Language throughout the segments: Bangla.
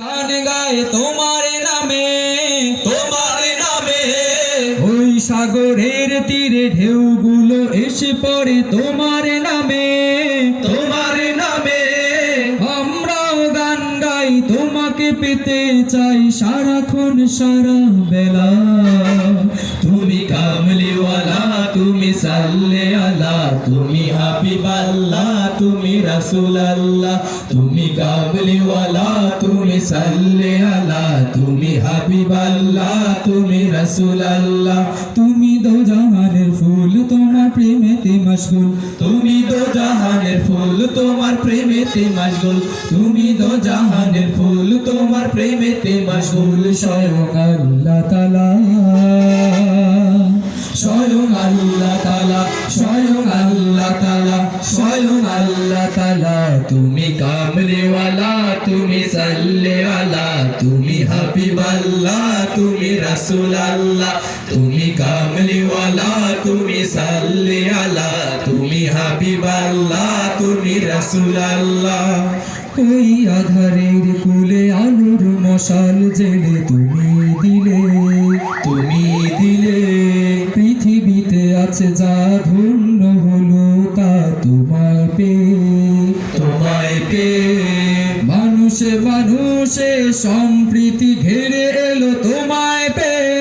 গান গায় তোমার নামে তোমার নামে। ওই সাগরের তীরে ঢেউগুলো এসে পড়ে তোমার নামে। পেতে চাই সারাক্ষণ সারা বেলা। তুমি কামলিওয়ালা, তুমি সাল্লে আলা তুমি হাবিবাল্লাহ, তুমি রাসূল আল্লাহ তুমি কামলিওয়ালা, তুমি সাল্লে আলা তুমি হাবিবাল্লাহ, তুমি রাসূল আল্লাহ তুমি দো ফুল, তোমার প্রেমেতে মশগুল। ফুল তোমার প্রেমেতে মশগুল। তুমি দো জাহানের ফুল, তোমার প্রেমেতে মশগুল। স্বয়ং আল্লাহ তালা স্বয়ং আল্লাহ তালা স্বয়ং আল্লাহ তালা স্বয়ং আল্লাহ তালা তুমি কামলেওয়ালা, তুমি সাল্লেওয়ালা, তুমি হাবিবাল্লাহ, তুমি রাসূল আল্লাহ তুমি কামলেওয়ালা তুমি রাসূল আল্লাহ ওই আধারের কুলে আলোর মশাল জেলে তুমি দিলে তুমি দিলে। পৃথিবীতে আছে যা ধন্য হলো তা তোমায় পে তোমায় পে মানুষে মানুষে সম্প্রীতি ঘেরে এলো তোমায় পেয়ে।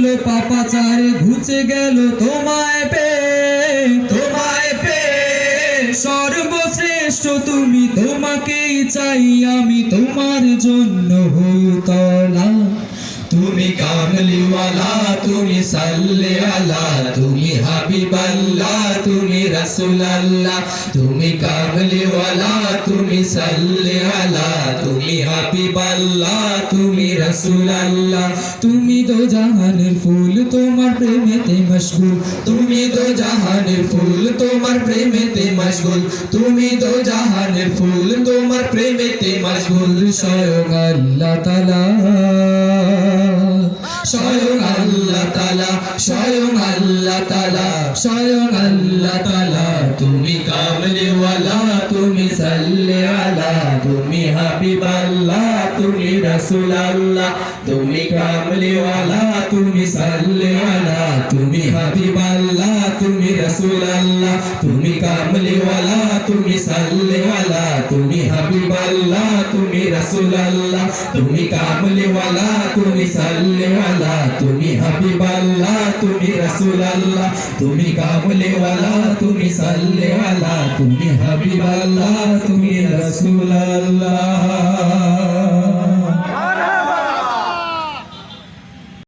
হলো পাপাচারে ঘুচে গেল তোমায় পেয়ে তোমায় পেয়ে সর্বশ্রেষ্ঠ তুমি তোমাকেই চাই, আমি তোমার জন্য হই তলা তুমি কামলিওয়ালা, তুমি সাল্লে আলা তুমি হাবিবাল্লাহ তুমি রাসূল আল্লাহ তুমি কামলিওয়ালা, তুমি সাল্লে আলা তুমি হাবিবাল্লাহ তুমি রাসূল আল্লাহ তুমি তো জাহানের ফুল তোমার প্রেমেতে মশগুল। তুমি তো জাহানের ফুল তোমার প্রেমেতে মশগুল। তুমি তো জাহানের ফুল তোমার প্রেমেতে মশগুল। স্বয়ং আল্লাহ তালা স্বয়ং আল্লাহ তালা স্বয়ং আল্লাহ তালা স্বয়ং আল্লাহ তালা তুমি কামলিওয়ালা। তুমি হাবিবাল্লাহ তুমি রাসূল আল্লাহ তুমি কামলিওয়ালা তুমি সাল্লে আলা তুমি হাবিবাল্লাহ তুমি রাসূল আল্লাহ তুমি কামলিওয়ালা তুমি সাল্লে আলা তুমি হাবিবাল্লাহ তুমি রাসূল আল্লাহ তুমি কামলিওয়ালা তুমি সাল্লিওয়ালা, তুমি হাবিবাল্লাহ, তুমি রাসূল আল্লাহ তুমি কামলিওয়ালা তুমি সাল্লিওয়ালা, তুমি হাবিবাল্লাহ, তুমি রাসূল আল্লাহ